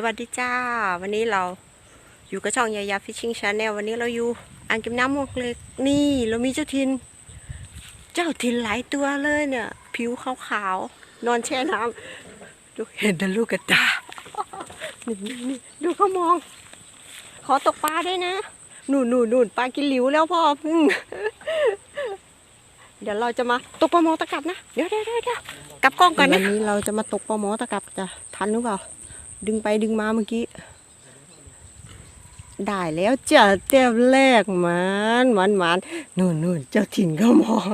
สวัสดีจ้า วันนี้เราอยู่กับช่องยายาฟิชชิ่งชาแนลวันนี้เราอยู่อ่างเก็บน้ำมวกเล็กนี่ เรามีเจ้าทิน เจ้าทินหลายตัวเลยเนี่ย ผิวขาวๆ นอนแช่น้ำดูเห็นแต่ลูกกระตานี่นี่นี่ดูเขามอง ขอตกปลาด้นะนู่นนู่นนู่นปลากินหลิวแล้วพ่อพึ่งเดี๋ยวเราจะมาตกปลาหมอตะกลับนะ เดี๋ยวเดี๋ยวเดี๋ยวกลับกล้องก่อนนะวันนี้เราจะมาตกปลาหมอตะกลับจะทันหรือเปล่า ดึงไปดึงมาเมื่อกี้ ได้แล้วเจ้ะเต้มแรกมันมันมันนู่นนู่นเจ้าถิ่นก็มอง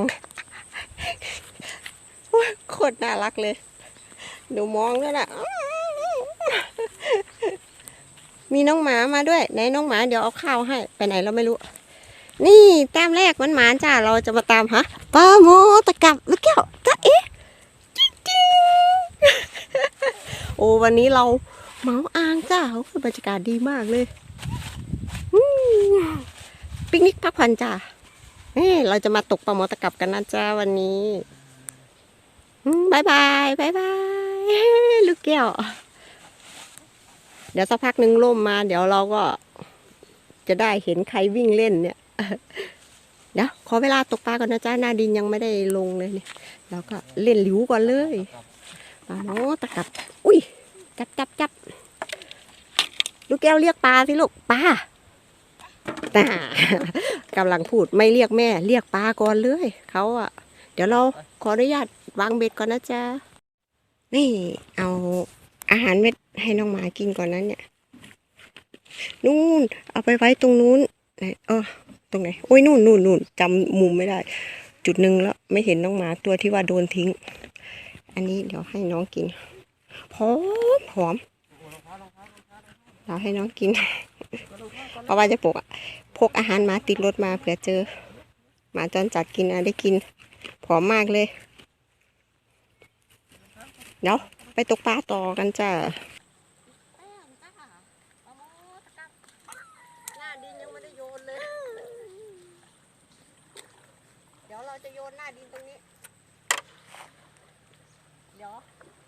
โอ้ยโคตรน่ารักเลยหนูมองด้วยนะมีน้องหมามาด้วยไหนน้องหมาเดี๋ยวเอาข้าวให้ ไปไหนเราไม่รู้ นี่แต้มแรกมันหมาจ้าเราจะมาตามหาปลาโมตะกับลูกแก้วตะเอ๊ะจิ๊งจิ๊งโอ้วันนี้เรา เหมาอ่างจ้าบรรยากาศดีมากเลยปิกนิกพักผ่อนจ้าเอ้เราจะมาตกปลาโมตะกับกันนะจ้าวันนี้บายบายบายบายลูกแก้ว เดี๋ยวสักพักหนึ่งล่มมา เดี๋ยวเราก็ จะได้เห็นใครวิ่งเล่นเนี่ยเดี๋ยวขอเวลาตกปลาก่อนนะจ้าหน้าดินยังไม่ได้ลงเลยเนี่ยเราก็เล่นหลิวก่อนเลยปลาโนตะกับ อุ้ยจับจับจับ แก้วเรียกปลาสิลูกปลากำลังพูดไม่เรียกแม่ เรียกปลาก่อนเลยเขาอะเดี๋ยวเราขออนุญาตวางเบ็ดก่อนนะจ๊ะนี่เอาอาหารเม็ดให้น้องหมากินก่อนนั้นเนี่ยนู่นเอาไปไว้ตรงนู้นไหนเออตรงไหนโอ้ยนู่นนู่นนู่นจำมุมไม่ได้ จุดหนึ่งแล้วไม่เห็นน้องหมาตัวที่ว่าโดนทิ้ง อันนี้เดี๋ยวให้น้องกินหอมหอม เราให้น้องกิน เพราะว่าจะปกพกอาหารมาติดรถมาเผื่อเจอหมาจรจัดกินอะได้กินผอมมากเลย เดี๋ยวไปตกปลาต่อกันจ้าหน้าดินยังไม่ได้โยนเดี๋ยวเราจะโยนหน้าดินตรงนี้ เดี๋ยว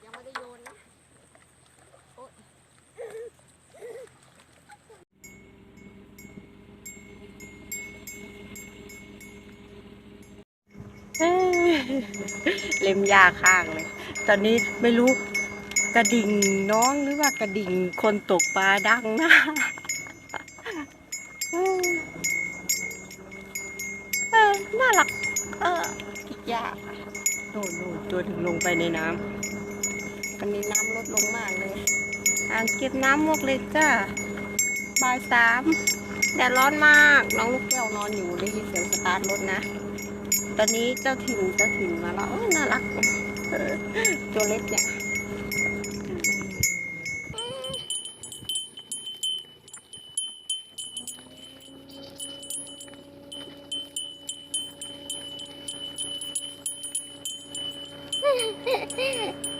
ยังไม่ได้โยนนะโอ๊ยเอ้ย เล็มยาข้างเลย ตอนนี้ไม่รู้กระดิ่งน้องหรือว่ากระดิ่งคนตกปลาดังนะเออน่ารัก เอออีกยาโน่นโน่นตัวถึงลงไปในน้ำวันนี้น้ำลดลงมากเลยอ่างเก็บน้ำมวกเล็กจ้าบ่ายสามแดดร้อนมาก น้องลูกแก้วนอนอยู่ได้ยินเสียงสตาร์ทรถนะ ตอนนี้เจ้าถิ่นเจ้าถิ่นมาแล้วน่ารักตัวเล็กเนี่ย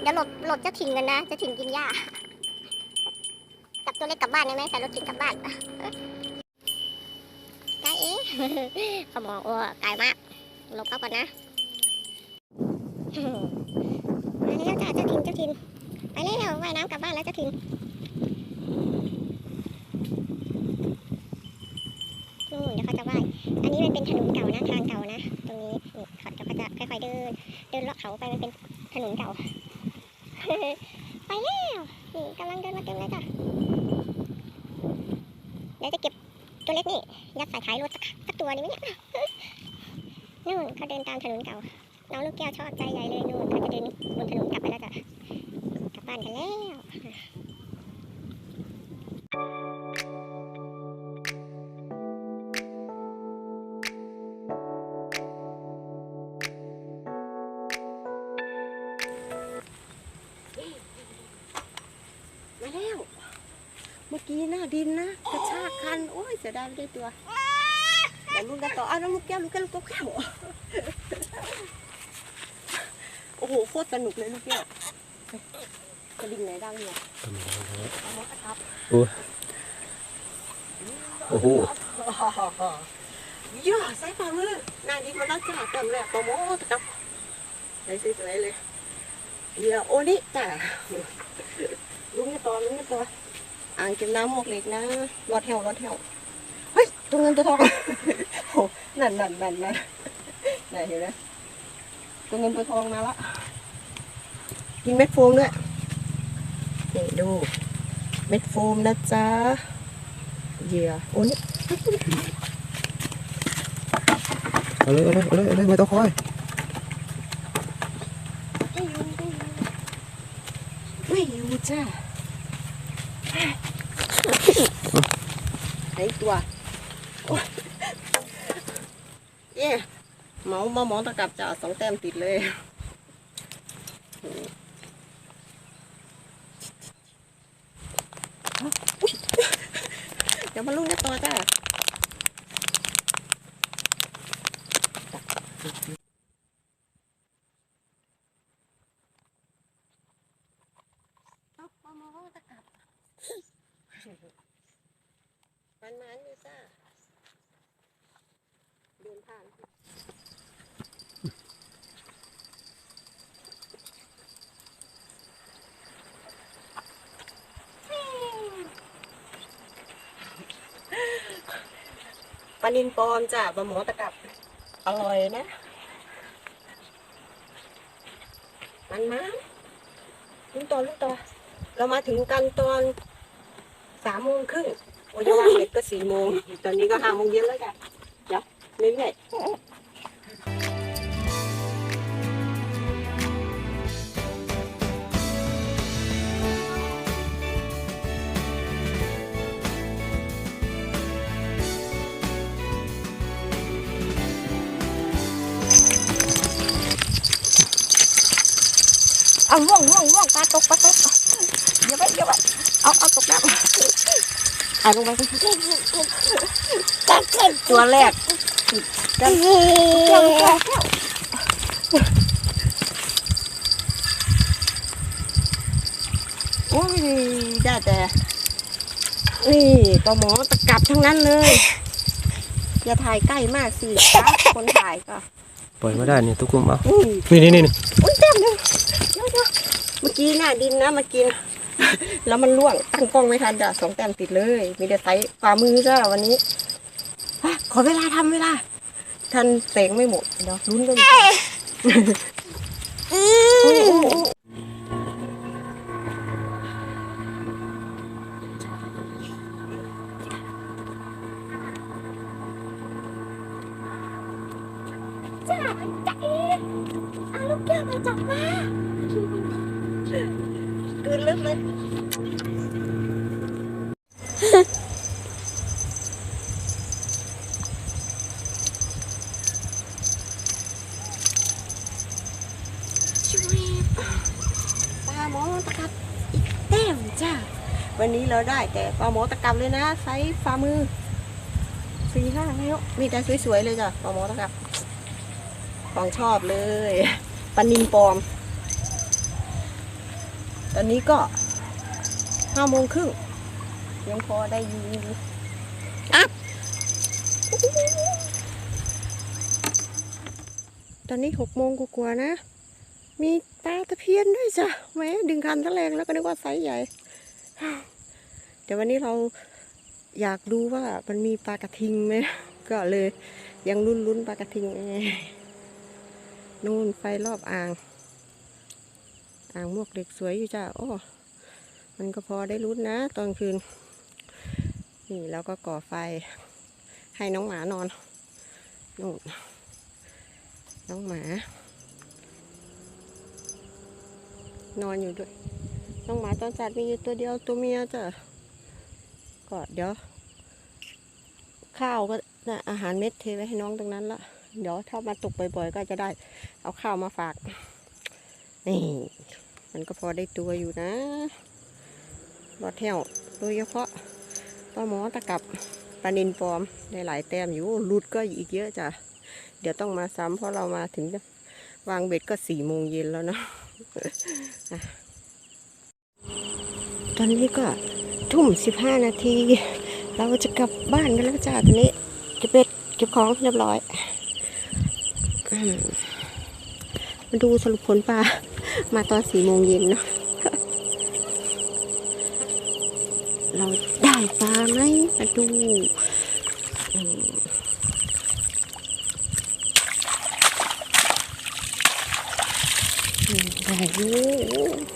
เดี๋ยวหลบหลบเจะถิ่นกันนะเจะถิ่นกินหญ้าจับตัวเล็กกลับบ้านได้ไหมใส่รถเข็นกลับบ้านไกลเอ๊ะเขาบอกว่าไกลมาก ลบเขาก่อนนะมาแล้วจ้าเจ้าถิ่นเจ้าถิ่นไปแล้วว่ายน้ำกลับบ้านแล้วเจ้าถิ่นนู่นเดี๋ยวเขาจะว่าย อันนี้มันเป็นถนนเก่านะทางเก่านะ ตรงนี้นี่เขาเดี๋ยวเขาจะค่อยๆเดิน เดินเลาะเขาไปมันเป็นถนนเก่า ไปแล้วนี่กำลังเดินมาเต็มเลยจ้ะเดี๋ยวจะเก็บตัวเล็กนี่ยัดใส่ท้ายรถสักสักตัวนี้ไหมเนี่ย นู่นเขาเดินตามถนนเก่า น้องลูกแก้วชอบใจใหญ่เลยนู่นเขาจะเดินบนถนนกลับไปแล้วจ้ะกลับบ้านกันแล้วมาแล้ว เมื่อกี้หน้าดินนะ กระชากคัน โอ้ยเสียดายไม่ได้ตัว เดี๋ยวลุงกันต่อเอาน้องลูกแก้วลูกแก้วลูกแก้วโอ้โหโคตรสนุกเลยลูกแก้วกระดิ่งไหนดังเนี่ยเอามาครับโอ้โหเยอะใส่ฝ่ามือหน้าดินมาแล้วจ้าเต็มเลยโปรโมทครับไหนสวยๆเลยเดี๋ยวโอนี่จ้าลุงกันต่อลุงกันต่ออ่างเก็บน้ำหมวกเหล็กนะรอดแถวรอดแถวเฮ้ย ตัวเงินตัวทองโอ้นั่นนั่นนั่นนั่นไหนเห็นไหมตัวเงินตัวทองมาละกินเม็ดโฟมด้วยนี่ดูเม็ดโฟมนะจ๊ะเหยื่อโอ้นี่เอาเลยเอาเลยเอาเลยเอาเลยไม่ต้องคอยไม่อยู่ไม่อยู่จ้าไอตัวโอ๊ย เย่เหมามาหมอตะกลับจ้าสองแต้มติดเลยเดี๋ยวมาลุ้นกันต่อจ้าเอาปลาหมอตะกลับมันมันอยู่จ้าเดิน ผ่านปลานินปลอมจ้ะปลาหมอตะกลับ อร่อยนะ มันมาลุ้นต่อลุ้นต่อเรามาถึงกันตอนสามโมงครึ่งโอ้ยาวางเด็กก็สี่โมง ตอนนี้ก็ห้าโมงเย็นแล้วจ้ะ เดี๋ยวเรื่อยๆเอาล่วงล่วงล่วงปลาตกปลาตกเดี๋ยวไปเดี๋ยวไปเอาเอาตกน้ำเอาลงไปตัวแรก กันแก้วแก้วแก้วโอ้ยได้แต่นี่ปลาหมอตะกลับทั้งนั้นเลย อย่าถ่ายใกล้มากสิจ้าคนถ่ายก็ปล่อยไม่ได้นี่ตุ๊กกุ้มเอาอุ้ยนี่นี่นี่อุ้ยเต็มเลยเดี๋ยวเดี๋ยวเมื่อกี้หน้าดินนะมากิน แล้วมันล่วงตั้งกล้องไม่ทันจ้ะสองแต้มติดเลย มีแต่ไซส์ฝ่ามือจ้ะวันนี้ อะขอเวลาทำเวลาทันเสงไม่หมดเดี๋ยวลุ้นกันโอ้โอ้โอ้จ้าจ้าเอ๋เอาลูกแก้วมาจับมากืนลึกเลย เราได้ แต่ปลาหมอตะกับเลยนะไซส์ฝ่ามือสี่ห้าแล้วมีแต่สวยๆเลยจ้ะปลาหมอตะกับของชอบเลยปลานินปลอม ตอนนี้ก็ห้าโมงครึ่งยังพอได้ยินอยู่อัพตอนนี้หกโมงกว่าๆนะ มีปลาตะเพียนด้วยจ้ะแหมดึงคันทะแรงแล้วก็นึกว่าไซส์ใหญ่ เดี๋ยววันนี้เราอยากดูว่ามันมีปลากระทิงไหมก็เลยยังลุ้นลุ้นปลากระทิงเองนู่นไฟรอบอ่าง อ่างมวกเด็กสวยอยู่จ้ะโอ้มันก็พอได้ลุ้นนะตอนคืน นี่แล้วก็ก่อไฟ ให้น้องหมานอนนู่นน้องหมา นอนอยู่ด้วย น้องหมาตอนจัดมีอยู่ตัวเดียวตัวเมียจ้ะ ก็เดี๋ยว ข้าวก็นะอาหารเม็ดเทไว้ให้น้องตรงนั้นละเดี๋ยวถ้ามาตกบ่อยๆ ก็จะได้เอาข้าวมาฝาก นี่ มันก็พอได้ตัวอยู่นะรอดแถวโดยเฉพาะปลาหมอตะกับปลานินปลอมได้หลายแต้มอยู่หลุดก็อีกเยอะจ้ะเดี๋ยวต้องมาซ้ำเพราะเรามาถึงวางเบ็ดก็สี่โมงเย็นแล้วเนาะตอนนี้ก็ ทุ่มสิบห้านาที เราจะกลับบ้านกันแล้วจ้าตอนนี้เก็บเบ็ดเก็บของเรียบร้อยมาดูสรุปผลปลามาตอนสี่โมงเย็นเนาะเราได้ปลาไหมมาดูอืมอืมได้อยู่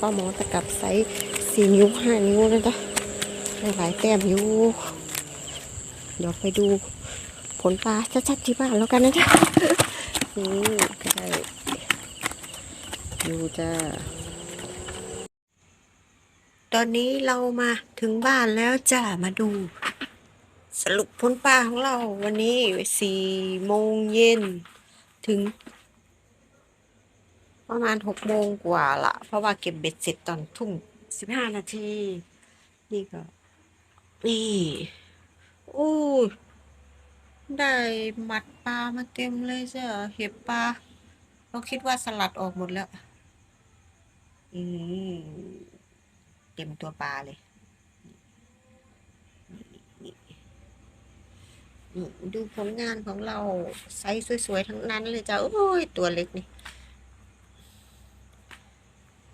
ปลาหมอตะกับไซส์สี่นิ้วห้านิ้วนะจ๊ะ หลายแต้มอยู่ เดี๋ยวไปดูผลปลาชัดๆที่บ้านแล้วกันนะจ๊ะนี่ก็ได้ดูจ้า ตอนนี้เรามาถึงบ้านแล้วจ้ามาดู สรุปผลปลาของเราวันนี้สี่โมงเย็นถึง ประมาณหกโมงกว่าละเพราะว่าเก็บเบ็ดเสร็จตอนทุ่มสิบห้านาทีนี่ก็ นี่ อู้ได้หมัดปลามาเต็มเลยเจ้ะเห็บปลาเราคิดว่าสลัดออกหมดแล้ว อืมเต็มตัวปลาเลยดูผลงานของเราไซส์สวย ๆ ทั้งนั้นเลยจ้ะโอ้ย ตัวเล็กนี่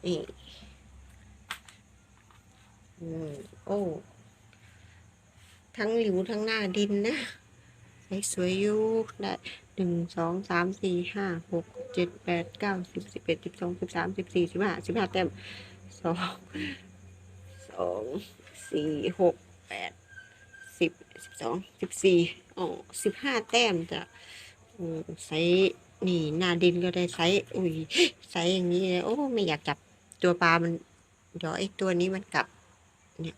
นี่ อืม โอ้ ทั้งหลิวทั้งหน้าดินนะไซส์สวยอยู่ได้หนึ่งสองสามสี่ห้าหกเจ็ดแปดเก้าสิบสิบเอ็ดสิบสองสิบสามสิบสี่สิบห้าสิบห้าแต้มสองสองสี่หกแปดสิบสิบสองสิบสี่อ๋อสิบห้าแต้มจะอืมไซส์นี่หน้าดินก็ได้ไซส์อุ้ยไซส์อย่างนี้เลยโอ้ไม่อยากจับตัวปลามันเดี๋ยวไอ้ตัวนี้มันกลับ เนี่ย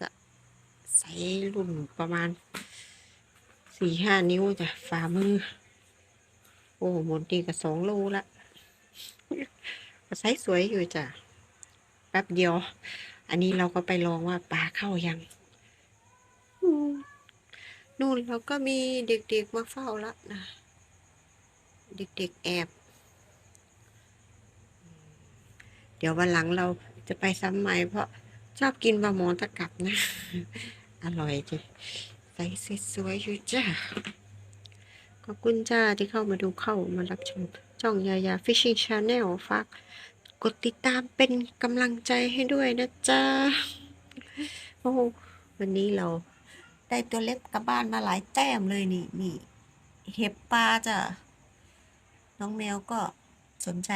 ก็ไซส์ รุ่นประมาณสี่ห้านิ้วจ้ะฝ่ามือ โอ้หมดดีกับสองโลละก็ไซส์สวยอยู่จ้ะแป๊บเดียว อันนี้เราก็ไปลองว่าปลาเข้ายังนู่นเราก็มีเด็กๆมาเฝ้าละนะ เด็กๆแอบ เดี๋ยววันหลังเราจะไปซ้ำใหม่เพราะชอบกินปลาหมอตะกับนะ อร่อยจีใส่สวยๆอยู่จ้าขอบคุณจ้าที่เข้ามาดูเข้ามารับชมช่องยายา Fishing Channel ฝากกดติดตามเป็นกำลังใจให้ด้วยนะจ๊ะโอ้วันนี้เราได้ตัวเล็กกลับบ้านมาหลายแต้มเลยนี่นี่เห็บปลาจ้ะน้องแมวก็สนใจ